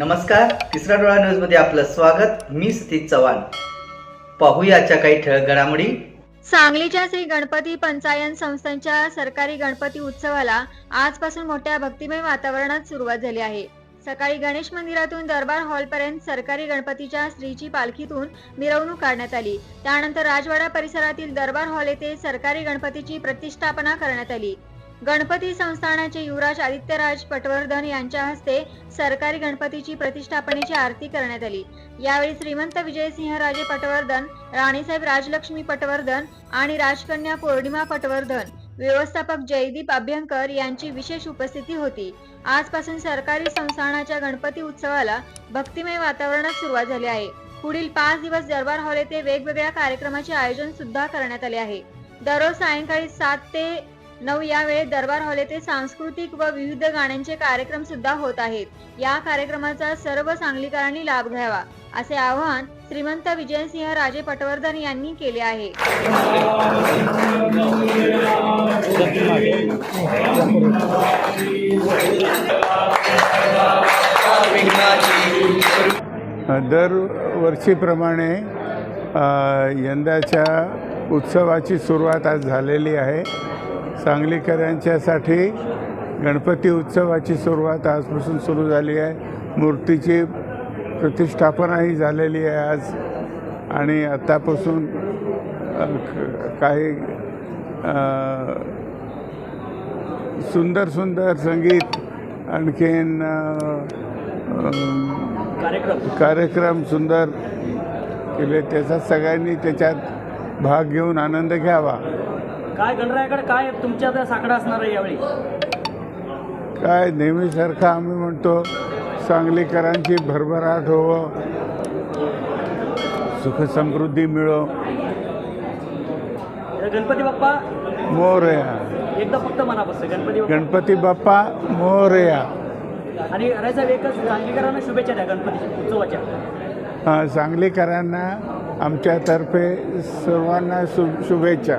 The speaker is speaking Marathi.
नमस्कार तिसरा डोळा न्यूजमध्ये आपलं स्वागत. मी सतीश चव्हाण. पाहूयाच्या काही ठळक घडामोडी. सांगलीच्या श्री गणपती पंचायन संस्थांच्या सरकारी गणपती उत्सवाला आजपासून मोठ्या भक्तिमय वातावरणात सुरुवात झाली आहे. सकाळी गणेश मंदिरातून दरबार हॉलपर्यंत सरकारी गणपतीच्या श्रीची पालखीतून मिरवणूक काढण्यात आली. त्यानंतर राजवाडा परिसरातील दरबार हॉल येथे सरकारी गणपतीची प्रतिष्ठापना करण्यात आली. गणपती संस्थानाचे युवराज आदित्यराज पटवर्धन यांच्या हस्ते सरकारी गणपतीची प्रतिष्ठापनेची आरती करण्यात आली. यावेळी श्रीमंत विजयसिंह राजे पटवर्धन राणीसाहेब राजलक्ष्मी पटवर्धन आणि राजकन्या पौर्णिमा पटवर्धन व्यवस्थापक जयदीप अभ्यंकर यांची विशेष उपस्थिती होती. आजपासून सरकारी संस्थानाच्या गणपती उत्सवाला भक्तिमय वातावरणात सुरुवात झाली आहे. पुढील पाच दिवस दरबार हॉल येथे वेगवेगळ्या कार्यक्रमाचे आयोजन सुद्धा करण्यात आले आहे. दररोज सायंकाळी सात ते नऊ यावेळी दरबार हॉल येथे सांस्कृतिक व विविध गाण्यांचे कार्यक्रम सुद्धा होत आहेत. या कार्यक्रमाचा सर्व सांगलीकरांनी लाभ घ्यावा असे आवाहन श्रीमंत विजयसिंह राजे पटवर्धन यांनी केले आहे. दरवर्षीप्रमाणे वर्षीप्रमाणे यंदाच्या उत्सवाची सुरुवात आज झालेली आहे. सांगलीकरांच्यासाठी गणपती उत्सवाची सुरुवात आजपासून सुरू झाली आहे. मूर्तीची प्रतिष्ठापनाही झालेली आहे आज. आणि आत्तापासून क- काही सुंदर सुंदर संगीत आणखीन कार्यक्रम सुंदर केले. त्याचा सगळ्यांनी त्याच्यात भाग घेऊन आनंद घ्यावा. काय गणरायाकडे काय तुमच्या त्या साकडा असणार आहे यावेळी? काय नेहमीसारखं आम्ही म्हणतो सांगलीकरांची भरभराट हो सुखसमृद्धी मिळो. गणपती बाप्पा? मोरया एकदा फक्त मनापासून गणपती बाप्पा. गणपती बाप्पा मोरया आणि रायचा एकच सांगलीकरांना शुभेच्छा द्या गणपती उत्सवाच्या. अं, सांगलीकरांना आमच्यातर्फे सर्वांना शु शुभेच्छा.